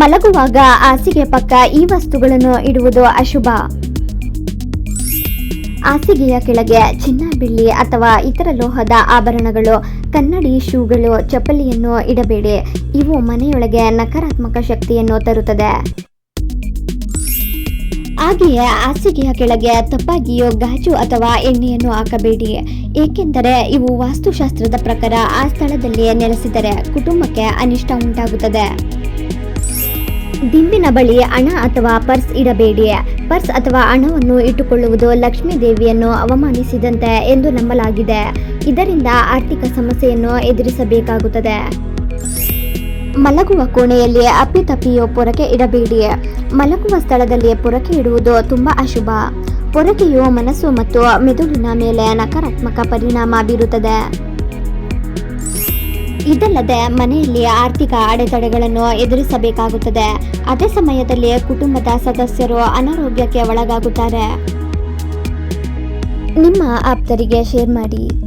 ಮಲಗುವಾಗ ಹಾಸಿಗೆ ಪಕ್ಕ ಈ ವಸ್ತುಗಳನ್ನು ಇಡುವುದು ಅಶುಭ. ಹಾಸಿಗೆಯ ಕೆಳಗೆ ಚಿನ್ನ ಬೆಳ್ಳಿ ಅಥವಾ ಇತರ ಲೋಹದ ಆಭರಣಗಳು, ಕನ್ನಡಿ ಶೂಗಳು, ಚಪ್ಪಲಿಯನ್ನು ಇಡಬೇಡಿ. ಇವು ಮನೆಯೊಳಗೆ ನಕಾರಾತ್ಮಕ ಶಕ್ತಿಯನ್ನು ತರುತ್ತದೆ. ಹಾಗೆಯೇ ಹಾಸಿಗೆಯ ಕೆಳಗೆ ತಪ್ಪಾಗಿಯೋ ಗಾಜು ಅಥವಾ ಎಣ್ಣೆಯನ್ನು ಹಾಕಬೇಡಿ. ಏಕೆಂದರೆ ಇವು ವಾಸ್ತುಶಾಸ್ತ್ರದ ಪ್ರಕಾರ ಆ ಸ್ಥಳದಲ್ಲಿ ನೆಲೆಸಿದರೆ ಕುಟುಂಬಕ್ಕೆ ಅನಿಷ್ಟ ಉಂಟಾಗುತ್ತದೆ. ದಿಂಬಿನ ಬಳಿ ಹಣ ಅಥವಾ ಪರ್ಸ್ ಇಡಬೇಡಿ. ಪರ್ಸ್ ಅಥವಾ ಹಣವನ್ನು ಇಟ್ಟುಕೊಳ್ಳುವುದು ಲಕ್ಷ್ಮೀ ದೇವಿಯನ್ನು ಅವಮಾನಿಸಿದಂತೆ ಎಂದು ನಂಬಲಾಗಿದೆ. ಇದರಿಂದ ಆರ್ಥಿಕ ಸಮಸ್ಯೆಯನ್ನು ಎದುರಿಸಬೇಕಾಗುತ್ತದೆ. ಮಲಗುವ ಕೋಣೆಯಲ್ಲಿ ಅಪ್ಪಿತಪ್ಪಿಯೋ ಪೊರಕೆ ಇಡಬೇಡಿ. ಮಲಗುವ ಸ್ಥಳದಲ್ಲಿ ಪೊರಕೆ ಇಡುವುದು ತುಂಬ ಅಶುಭ. ಪೊರಕೆಯು ಮನಸ್ಸು ಮತ್ತು ಮೆದುಳಿನ ಮೇಲೆ ನಕಾರಾತ್ಮಕ ಪರಿಣಾಮ ಬೀರುತ್ತದೆ. ಇದಲ್ಲದೆ ಮನೆಯಲ್ಲಿ ಆರ್ಥಿಕ ಅಡೆತಡೆಗಳನ್ನು ಎದುರಿಸಬೇಕಾಗುತ್ತದೆ. ಅದೇ ಸಮಯದಲ್ಲಿ ಕುಟುಂಬದ ಸದಸ್ಯರು ಅನಾರೋಗ್ಯಕ್ಕೆ ಒಳಗಾಗುತ್ತಾರೆ. ನಿಮ್ಮ ಆಪ್ತರಿಗೆ ಶೇರ್ ಮಾಡಿ.